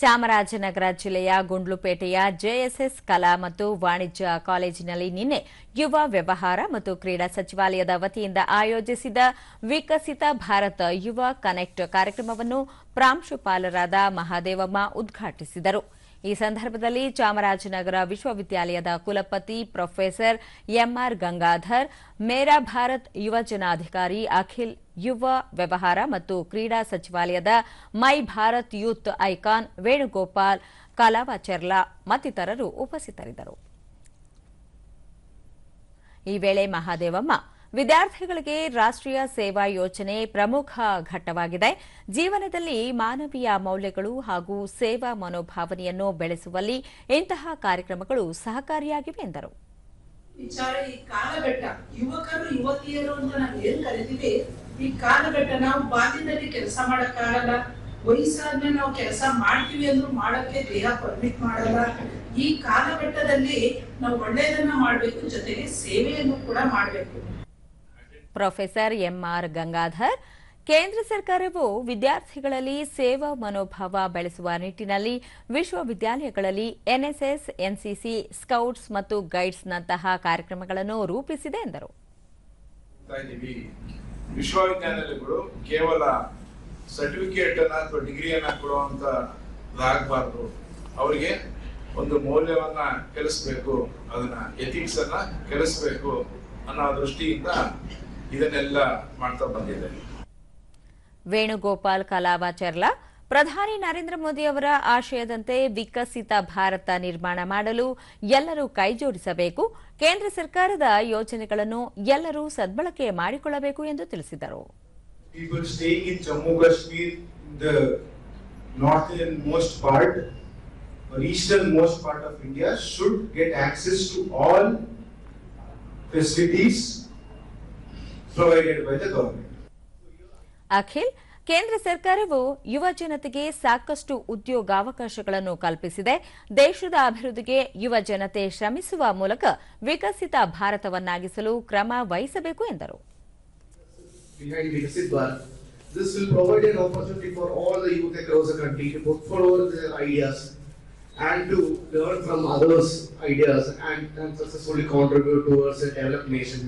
ಚಾಮರಾಜನಗರ ಜಿಲ್ಲೆಯ ಗುಂಡ್ಲುಪೇಟೆಯ ಜೆಎಸ್ಎಸ್ ಕಲಾ ಮತ್ತು ವಾಣಿಜ್ಯ ಕಾಲೇಜಿನಲ್ಲಿ ನಿನ್ನೆ ಯುವ ವ್ಯವಹಾರ ಮತ್ತು ಕ್ರೀಡಾ ಸಚಿವಾಲಯದ ವತಿಯಿಂದ ಆಯೋಜಿಸಿದ ವಿಕಸಿತ ಭಾರತ ಯುವ ಕನೆಕ್ಟ್ ಕಾರ್ಯಕ್ರಮವನ್ನು ಪ್ರಾಂಶುಪಾಲರಾದ ಮಹಾದೇವಮ್ಮ ಉದ್ಘಾಟಿಸಿದರು. ಈ ಸಂದರ್ಭದಲ್ಲಿ ಚಾಮರಾಜನಗರ ವಿಶ್ವವಿದ್ಯಾಲಯದ ಕುಲಪತಿ ಪ್ರೊಫೆಸರ್ ಎಂಆರ್ ಗಂಗಾಧರ್, ಮೇರಾ ಭಾರತ್ ಯುವಜನಾಧಿಕಾರಿ ಅಖಿಲ್ ಯುವ ವ್ಯವಹಾರ ಮತ್ತು ಕ್ರೀಡಾ ಸಚಿವಾಲಯದ my Bharat youth icon Venugopal Kalavacharla ಮತ್ತಿತರರು ಉಪಸ್ಥಿತರಿದ್ದರು. ಈ ವೇಳೆ ಮಹಾದೇವಮ್ಮ ವಿದ್ಯಾರ್ಥಿಗಳಿಗೆ ರಾಷ್ಟ್ರೀಯ ಸೇವಾ ಯೋಜನೆ ಪ್ರಮುಖ ಘಟ್ಟವಾಗಿದೆ. ಜೀವನದಲ್ಲಿ ಮಾನವೀಯ ಮೌಲ್ಯಗಳು ಹಾಗೂ ಸೇವಾ ಮನೋಭಾವನೆಯನ್ನು ಬೆಳೆಸುವಲ್ಲಿ ಇಂತಹ ಕಾರ್ಯಕ್ರಮಗಳು ಸಹಕಾರಿಯಾಗಿವೆ ಎಂದರು. ಯುವಕರು, ಯುವತಿಯರು ಅಂತ ನಾವು ಈ ಕಾಲಘಟ್ಟ ನಾವು ಬಾಲ್ಯದಲ್ಲಿ ಕೆಲಸ ಮಾಡಕ್ಕಾಗಲ್ಲ ವಯಸ್ಸಾದ್ಮೇಲೆ ನಾವು ಕೆಲಸ ಮಾಡ್ತೀವಿ ಅಂದ್ರೂ ಮಾಡಕ್ಕೆ ದೇಹ ಪರ್ಮಿಟ್ ಮಾಡಲ್ಲ. ಈ ಕಾಲಘಟ್ಟದಲ್ಲಿ ನಾವು ಒಳ್ಳೆಯದನ್ನ ಮಾಡ್ಬೇಕು, ಜೊತೆಗೆ ಸೇವೆಯನ್ನು ಕೂಡ ಮಾಡ್ಬೇಕು. ಪ್ರೊಫೆಸರ್ ಎಂಆರ್ ಗಂಗಾಧರ್, ಕೇಂದ್ರ ಸರ್ಕಾರವು ವಿದ್ಯಾರ್ಥಿಗಳಲ್ಲಿ ಸೇವಾ ಮನೋಭಾವ ಬೆಳೆಸುವ ನಿಟ್ಟಿನಲ್ಲಿ ವಿಶ್ವವಿದ್ಯಾಲಯಗಳಲ್ಲಿ ಎನ್ಎಸ್ಎಸ್, ಎನ್ಸಿಸಿ, ಸ್ಕೌಟ್ಸ್ ಮತ್ತು ಗೈಡ್ಸ್ನಂತಹ ಕಾರ್ಯಕ್ರಮಗಳನ್ನು ರೂಪಿಸಿದೆ ಎಂದರು. ವಿಶ್ವವಿದ್ಯಾಲಯಗಳು ಕೇವಲ ಸರ್ಟಿಫಿಕೇಟ್ ಅನ್ನ ಅಥವಾ ಡಿಗ್ರಿಯನ್ನ ಕೊಡುವಂತ ಆಗಬಾರ್ದು. ಅವರಿಗೆ ಒಂದು ಮೌಲ್ಯವನ್ನ ಕಲಿಸ್ಬೇಕು, ಅದನ್ನ ಎಥಿಕ್ಸ್ ಅನ್ನ ಕಲಿಸ್ಬೇಕು ಅನ್ನೋ ದೃಷ್ಟಿಯಿಂದ ಇದನ್ನೆಲ್ಲ ಮಾಡ್ತಾ ಬಂದಿದೆ. ವೇಣುಗೋಪಾಲ್ ಕಲಾವಾಚರ್ಲಾ ಪ್ರಧಾನಿ ನರೇಂದ್ರ ಮೋದಿ ಅವರ ಆಶಯದಂತೆ ವಿಕಸಿತ ಭಾರತ ನಿರ್ಮಾಣ ಮಾಡಲು ಎಲ್ಲರೂ ಕೈಜೋಡಿಸಬೇಕು. ಕೇಂದ್ರ ಸರ್ಕಾರದ ಯೋಜನೆಗಳನ್ನು ಎಲ್ಲರೂ ಸದ್ಬಳಕೆ ಮಾಡಿಕೊಳ್ಳಬೇಕು ಎಂದು ತಿಳಿಸಿದರು. Facilities provided by the government. Akhil ಕೇಂದ್ರ ಸರ್ಕಾರವು ಯುವ ಜನತೆಗೆ ಸಾಕಷ್ಟು ಉದ್ಯೋಗಾವಕಾಶಗಳನ್ನು ಕಲ್ಪಿಸಿದೆ ದೇಶದ ಅಭಿವೃದ್ಧಿಗೆ ಯುವ ಜನತೆ ಶ್ರಮಿಸುವ ಮೂಲಕ ವಿಕಸಿತ ಭಾರತವನ್ನಾಗಿಸಲು ಕ್ರಮ ವಹಿಸಬೇಕು ಎಂದರು behind Viksit Bharat. This will provide an opportunity for all the youth across the country to put forward their ideas and to learn from others' ideas and, and successfully contribute towards a developed nation.